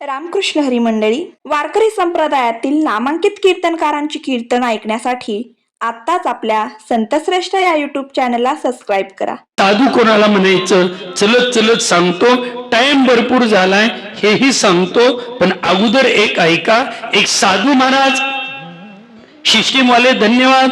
रामकृष्ण हरी मंडळी वारकरी संप्रदायातील नामांकित कीर्तनकारांची कीर्तन ऐकण्यासाठी आत्ताच आपल्या संतश्रेष्ठ या युट्यूब चॅनलला सबस्क्राईब करा. साधू कोणाला म्हणायचं? चलत चलत सांगतो टाइम भरपूर झालाय हेही सांगतो पण अगोदर एक ऐका एक साधू महाराज सिस्टीमवाले धन्यवाद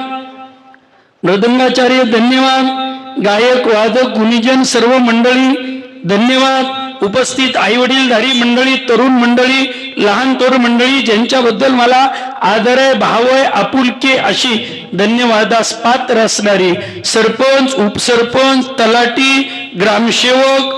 मृदंगाचार्य धन्यवाद गायक वादक गुणीजन सर्व मंडळी धन्यवाद. उपस्थित आई वडीलधारी मंडळी तरुण मंडळी लहान तोर मंडळी ज्यांच्याबद्दल मला आदर आहे भाव आहे आपुलके अशी धन्यवादास पात्र असणारी सरपंच उपसरपंच तलाटी ग्रामसेवक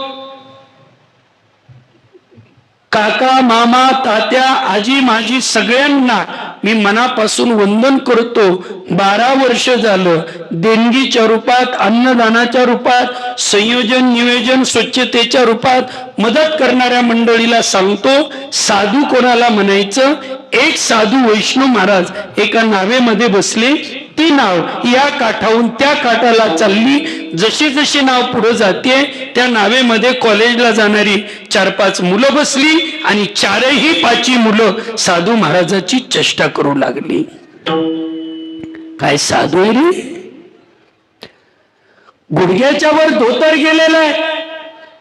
काका मामा तात्या आजी माझी सगळ्यांना मी मनापासून वंदन करतो बारा वर्ष झालं देणगीच्या रूपात अन्नदानाच्या रूपात संयोजन नियोजन स्वच्छतेच्या रूपात मदत करणाऱ्या मंडळीला सांगतो साधू कोणाला म्हणायचं? एक साधू वैष्णव महाराज एका नावेमध्ये बसले. ती नाव या काठाहून त्या काठाला चालली. जशी जशी नाव पुढे जाते त्या नावेमध्ये कॉलेजला जाणारी चार पाच मुलं बसली आणि चारही पाचही मुलं साधू महाराजाची चेष्टा करू लागली. काय साधू रे? गुडघ्याच्या वर धोतर गेलेला आहे.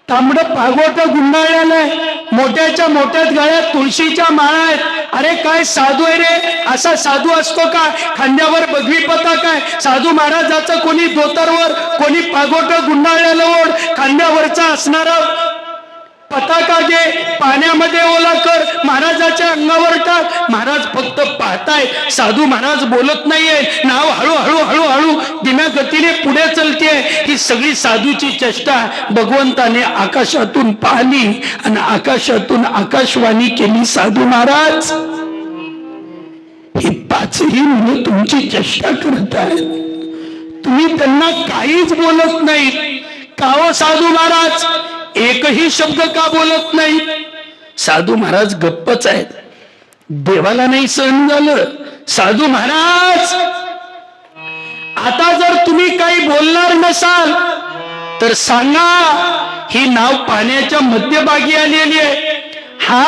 तांबड पागोट गुंडाळल्यानं मोठ्याच्या मोठ्याच गळ्यात तुळशीच्या माळा आहेत. अरे काय साधू आहे रे? असा साधू असतो का? खांद्यावर बघवी पताक आहे. साधू महाराजाचं कोणी धोतरवर कोणी पागोट गुंडाळल्यावर खांद्यावरचा असणारा पताका घे पाण्यामध्ये ओला कर महाराजाच्या अंगावर टाक. महाराज फक्त पाहताय. साधू महाराज बोलत नाहीये. नाव हळूहळू हळूहळू धीम्या गतीने पुढे चलते ही सगळी साधूची चेष्टा भगवंताने आकाशातून पाहिली आणि आकाशातून आकाशवाणी केली साधू महाराज. ही पाचही मुलं तुमची चेष्टा करत आहेत. तुम्ही त्यांना काहीच बोलत नाही का हो साधू महाराज? एकही शब्द का बोलत नाही? साधू महाराज गप्पच आहेत. देवाला नाही सहन झालं. साधू महाराज! आता जर तुम्ही काही बोलणार नसाल तर सांगा ही नाव पाण्याच्या मध्यभागी आलेली आहे. हा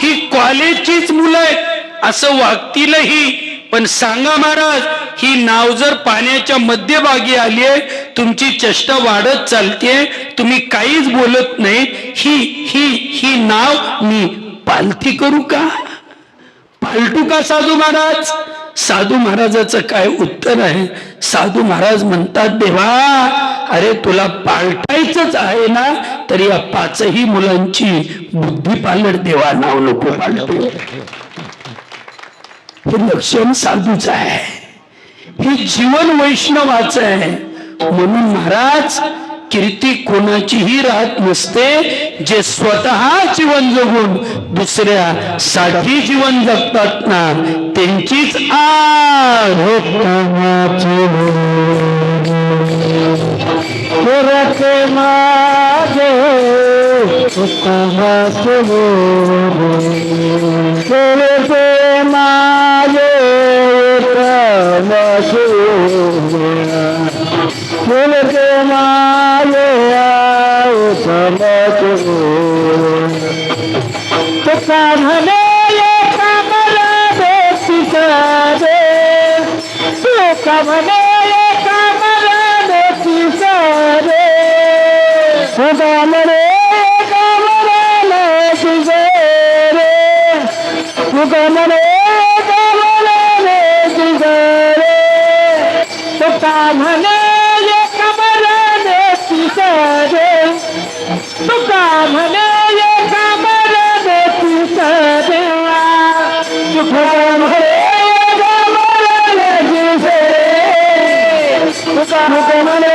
ही कॉलेजचीच मुलं आहेत. असं वागतीलही. पण सांगा महाराज ही नाव जर पाण्याच्या मध्यभागी आली आहे तुमची चेष्टा वाढत चालते तुम्ही काहीच बोलत नाही ही ही ही नाव मी पालथी करू का? पालटू का साधू महाराज? साधू महाराजाचं काय उत्तर आहे? साधू महाराज म्हणतात देवा अरे तुला पालटायचंच आहे ना तर या पाचही मुलांची बुद्धी पालट देवा नाव नको पालटू. हे लक्षण साधूच आहे. हे जीवन वैष्णवाचं आहे. म्हणून महाराज कीर्ती कोणाचीही राहत नसते जे स्वतः जीवन जगून दुसऱ्या साठी जीवन जगतात ना त्यांचीच आरते पुरते तुका म्हणे एका मला बेसीचा रे तुका म्हणे एका मला बेसीचा रे तुका म्हणे एका मला बेसीचा देवा तुका म्हणे एका मला बेसीचा रे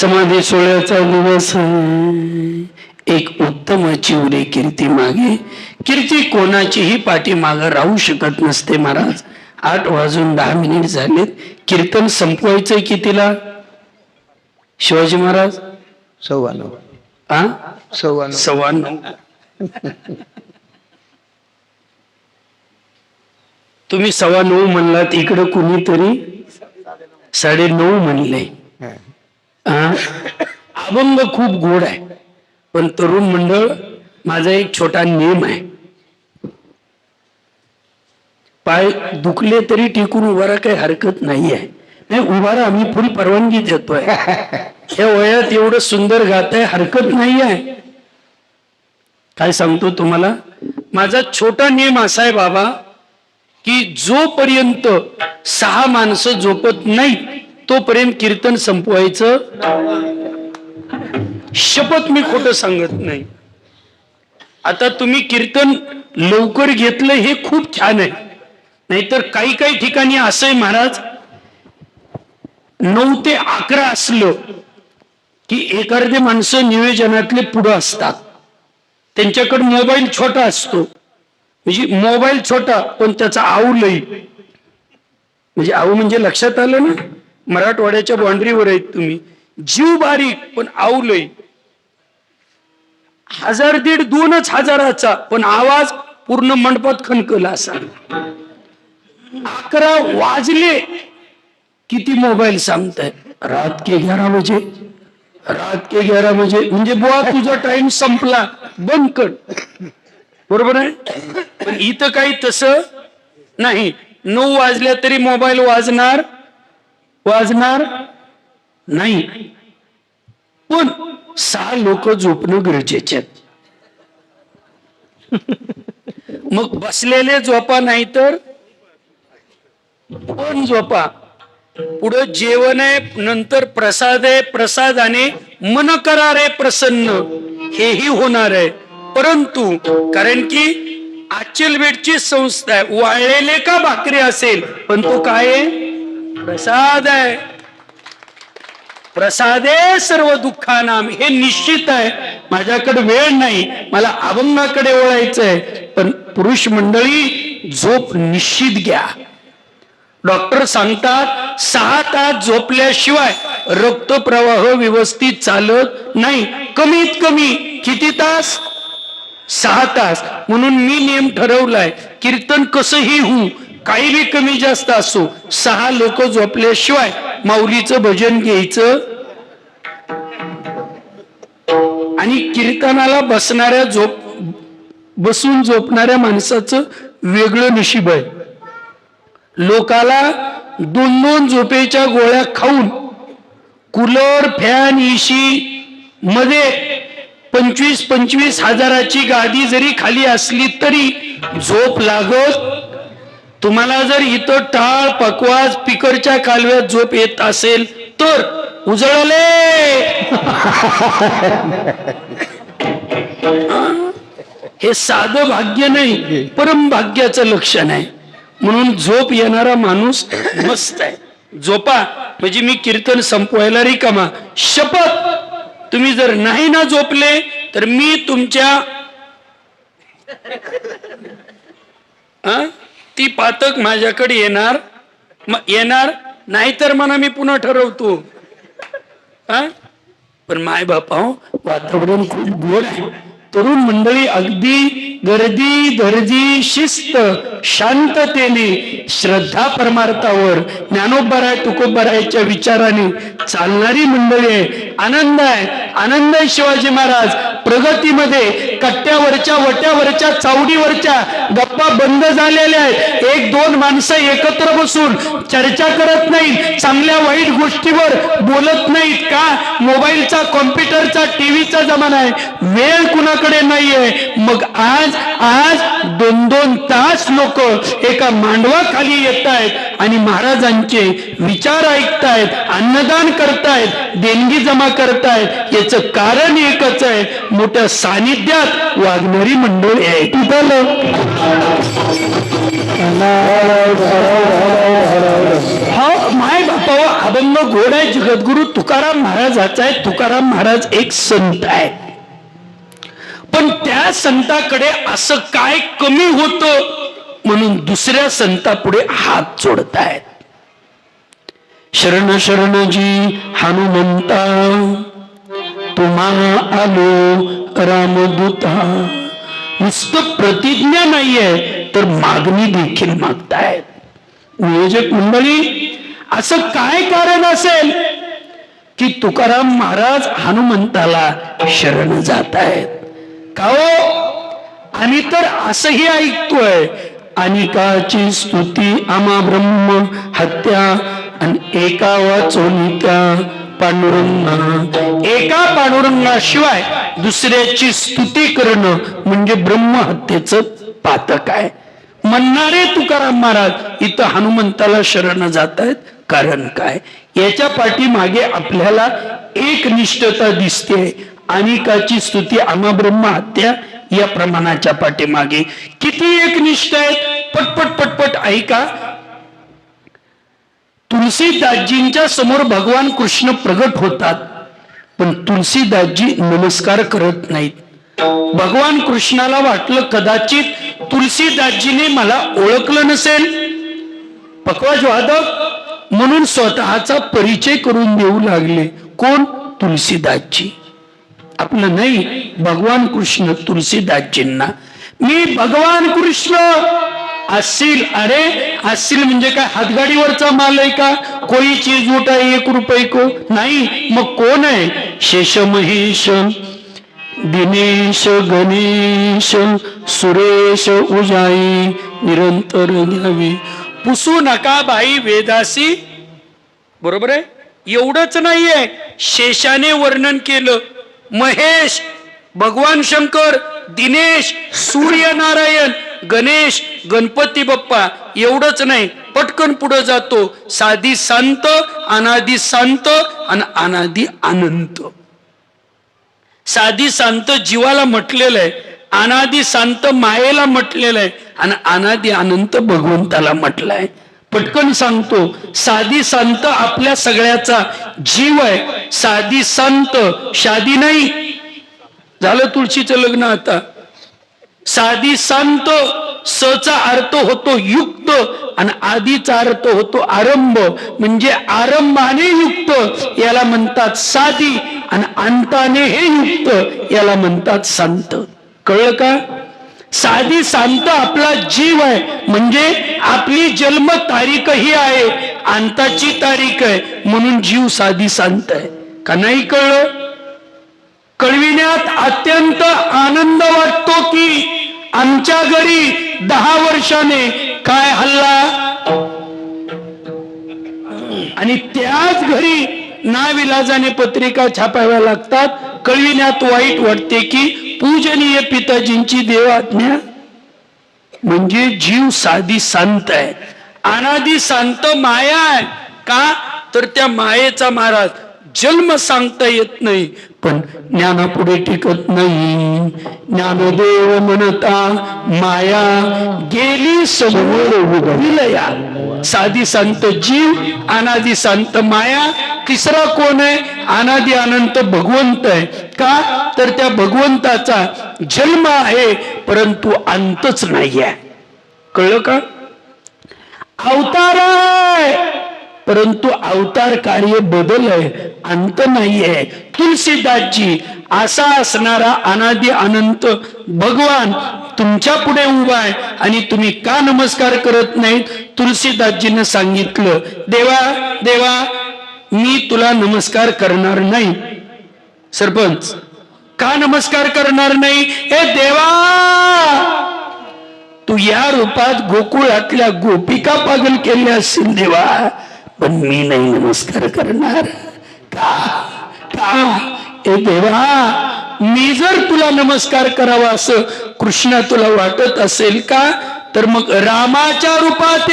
समाधी सोहळ्याचा दिवस आहे. एक उत्तमाची उरे कीर्ती मागे. कीर्ती कोणाचीही पाठी माग राहू शकत नसते महाराज. आठ वाजून दहा मिनिट झालेत. कीर्तन संपवायचंय कितीला शिवाजी महाराज? सव्वा नऊ आ? सव्वा नऊ सव्वा नऊ तुम्ही सव्वा नऊ म्हणलात इकडं कुणीतरी? साडे नऊ म्हणले. हा. अभंग खूप गोड आहे. पण तरुण मंडळ माझा एक छोटा नियम आहे. पाय दुखले तरी टिकून उभारा काही हरकत नाही आहे नाही उभारा आम्ही फुल परवानगी देतोय. या वयात एवढं सुंदर गात आहे हरकत नाही आहे काय सांगतो तुम्हाला? माझा छोटा नियम असा आहे बाबा की जोपर्यंत सहा माणसं झोपत नाहीत तोपर्यंत कीर्तन संपवायचं. शपथ मी खोट सांगत नाही. आता तुम्ही कीर्तन लवकर घेतलं हे खूप छान आहे. नाहीतर काही काही ठिकाणी असंय महाराज नऊ ते अकरा असलं की एखादे माणसं नियोजनातले पुढं असतात. त्यांच्याकडे मोबाईल छोटा असतो. म्हणजे मोबाईल छोटा पण त्याचा आऊ लई. म्हणजे आऊ म्हणजे लक्षात आलं ना? मराठवाड्याच्या बाउंड्रीवर आहेत तुम्ही. जीव बारीक पण आवलय. हजार दीड दोनच हजाराचा पण आवाज पूर्ण मंडपात खणकला असा. अकरा वाजले किती मोबाईल सांगताय? रात के ग्यारा बजे रात के ग्यारा बजे. म्हणजे बुवा तुझा टाइम संपला. बंद कर. बरोबर आहे? पण इथं काही तसं नाही. नऊ वाजल्या तरी मोबाईल वाजणार वाजणार नाही. पण सहा लोक झोपणं गरजेचे मग बसलेले झोपा नाही तर पण झोपा. पुढं जेवण आहे नंतर प्रसाद आहे प्रसादाने मन करार आहे प्रसन्न. हेही होणार आहे. परंतु कारण की आचल बेटची संस्था आहे. वाळलेले का भाकरी असेल? पण तो काय आहे? प्रसाद आहे. प्रसादे सर्व दुःखानाम हे निश्चित आहे. माझ्याकडे वेळ नाही. मला अभंगाकडे ओळायचंय पण पुरुष मंडळी झोप निश्चित घ्या. डॉक्टर सांगतात सहा तास झोपल्याशिवाय रक्त प्रवाह व्यवस्थित चालत नाही. कमीत कमी किती तास? सहा तास. म्हणून मी नियम ठरवलाय कीर्तन कसंही होऊ काही बी कमी जास्त असो सहा लोक झोपल्याशिवाय माऊलीचं भजन घ्यायचं. आणि कीर्तनाला बसणाऱ्या झोप बसून झोपणाऱ्या माणसाचं वेगळं नशीब आहे. लोकाला दोन दोन झोपेच्या गोळ्या खाऊन कूलर फॅन इशी मध्ये पंचवीस पंचवीस हजाराची गादी जरी खाली असली तरी झोप लागत तुम्हाला जर इथं टाळ पकवाज पिकरच्या कालव्यात झोप येत असेल तर उजळले! हे साध भाग्य नाही परम भाग्याचं लक्षण आहे. म्हणून झोप येणारा माणूस मस्त आहे. झोपा म्हणजे मी कीर्तन संपवायला रिकामा. शपथ! तुम्ही जर नाही ना झोपले तर मी तुमच्या ती पातक माझ्याकडे येणार? येणार? नाहीतर म्हणा मी पुन्हा ठरवतो. हा? पण माय बापा वातावरण खूप गोड आहे. तरुण मंडळी अगदी गर्दी गर्दी शिस्त शांततेने श्रद्धा परमार्थावर ज्ञानोबराय तुकोबरायच्या विचाराने चालणारी मंडळी आहे. आनंद आहे. आनंद आहे शिवाजी महाराज. प्रगतीमध्ये कट्ट्यावरच्या वट्यावरच्या चावडीवरच्या गप्पा बंद झालेल्या आहेत. एक दोन माणसं एकत्र बसून चर्चा करत नाहीत. चांगल्या वाईट गोष्टीवर बोलत नाहीत का? मोबाईलचा कॉम्प्युटरचा टीव्हीचा जमाना आहे. वेळ कुणाकडे नाहीये. मग आज आज दोन दोन तास लोक एका मांडवाखाली येत आहेत आणि महाराजांचे विचार ऐकतायत अन्नदान करतायत देणगी जमा करतायत. याचं कारण एकच आहे मोठ्या सानिध्यात वागणारी मंडळी आहे हा हो, माय बापा अभंग घोड आहे. जगद्गुरु तुकाराम महाराजाचा आहे. तुकाराम महाराज एक संत आहे पण त्या संताकडे असं काय कमी होत? म्हणून दुसऱ्या संतापुढे हात जोडतायत. शरण शरणजी हनुमंता तुम्हा आलो रामदूता. नुसतं प्रतिज्ञा नाहीये तर मागणी देखील मागतायत. नियोजक मंडळी असं काय कारण असेल की तुकाराम महाराज हनुमंताला शरण जात आहेत का आणि तर असंही ऐकतोय अनिकाची स्तुती आमा ब्रह्म हत्या आणि एका वाचोनी त्या पांडुरंगा. एका पांडुरंगाशिवाय दुसऱ्याची स्तुती करणं म्हणजे ब्रह्महत्येचं पातक आहे. म्हणणारे तुकाराम महाराज इथं हनुमंताला शरण जात आहेत कारण काय? याच्या पाठीमागे आपल्याला एक निष्ठता दिसते. अनिकाची स्तुती आमा ब्रह्म हत्या या प्रमाणाच्या पाठीमागे. किती एक निष्ठ आहेत? पटपट पटपट ऐका. तुलसीदासजींच्या समोर भगवान कृष्ण प्रगट होतात पण तुलसीदासजी नमस्कार करत नाहीत. भगवान कृष्णाला वाटलं कदाचित तुलसीदासजीने मला ओळखलं नसेल. पकवाज वादक म्हणून स्वतःचा परिचय करून देऊ लागले. कोण? तुलसीदासजी. आपलं नाही भगवान कृष्ण तुलसीदासजींना. मी भगवान कृष्ण. असील अरे असील म्हणजे काय? हातगाडीवरचा माल आहे का? कोई चीज उठा एक रुपये को? नाही मग कोण आहे? शेष महेश दिनेश गणेश सुरेश उजाई निरंतर घ्यावी पुसू नका बाई वेदासी. बरोबर आहे? एवढंच नाहीये. शेषाने वर्णन केलं. महेश भगवान शंकर दिनेश सूर्यनारायण गणेश गणपती बाप्पा. एवढंच नाही. पटकन पुढे जातो. साधी संत अनादी संत आणि अनादी अनंत. साधी संत जीवाला म्हटलेलं आहे. अनादी संत मायेला म्हटलेलं आहे. आणि अनादी अनंत भगवंताला म्हटलंय. पटकन सांगतो साधी संत आपल्या सगळ्याचा जीव आहे. साधी संत शादी नाही. झालं तुळशीचं लग्न आता. साधी संत सचा अर्थ होतो युक्त आणि आधीचा अर्थ होतो आरंभ. म्हणजे आरंभाने युक्त याला म्हणतात साधी आणि अंताने हे युक्त याला म्हणतात संत. कळलं का? साधी शांत आपला जीव आहे. म्हणजे आपली जन्म तारीख ही आहे अंताची तारीख आहे म्हणून जीव साधी शांत आहे. का नाही कळलं? कळविण्यात अत्यंत आनंद वाटतो की आमच्या घरी दहा वर्षाने काय हल्ला? आणि त्याच घरी नाविलाजाने पत्रिका छापाव्या लागतात. कळविण्यात वाईट वाटते की पूजनीय पिताजींची देवाज्ञा म्हणजे जीव साधी शांत आहे. अनादी शांत माया आहे. का? तर त्या मायेचा महाराज जन्म सांगता येत नाही पण ज्ञानापुढे टिकत नाही. ज्ञानदेव म्हणता माया गेली समोर विलया. साधी संत जीव अनादी संत माया तिसरा कोण आहे? अनादी अनंत भगवंत आहे. का? तर त्या भगवंताचा जन्म आहे परंतु अंतच नाही आहे कळलं का? अवतार आहे परंतु अवतार कार्य बदल आहे अंत नाहीये. तुलसीदासजी असा असणारा अनादी अनंत भगवान तुमच्यापुढे उभा आहे आणि तुम्ही का नमस्कार करत नाहीत? तुलसीदासजीनं सांगितलं देवा देवा मी तुला नमस्कार करणार नाही. सरपंच का नमस्कार करणार नाही? ए देवा! तू या रूपात गोकुळातल्या गोपिका पागल केल्या असतील देवा पण मी नाही नमस्कार करणार. का? का? ए देवा मी जर तुला नमस्कार करावा असं कृष्णा तुला वाटत असेल का तर मग रामाच्या रूपात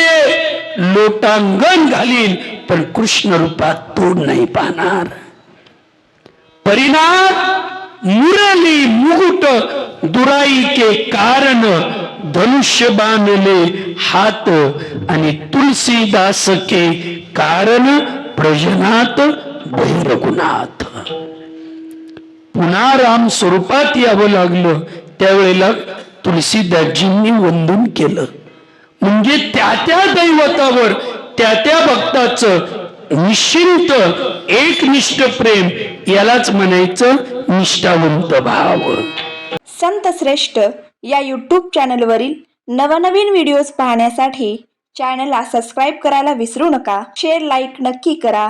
लोटांगण घालीन. पण कृष्ण रूपात तोड नाही पाहणार. परिणाम मुरली मुकुट दुराई के कारण धनुष्य बांधले हात आणि तुलसीदास के कारण प्रजनात भैरगुणात पुन्हा राम स्वरूपात यावं लागलं. त्यावेळेला तुलसीदासजींनी वंदन केलं. म्हणजे त्या त्या दैवतावर त्या त्या भक्ताचं निश्चिंत एकनिष्ठ प्रेम यालाच म्हणायचं निष्ठावंत भाव. संत श्रेष्ठ या यूट्यूब चॅनलवरील नवनवीन व्हिडिओज पाहण्यासाठी चॅनलला सबस्क्राईब करायला विसरू नका. शेअर लाईक नक्की करा.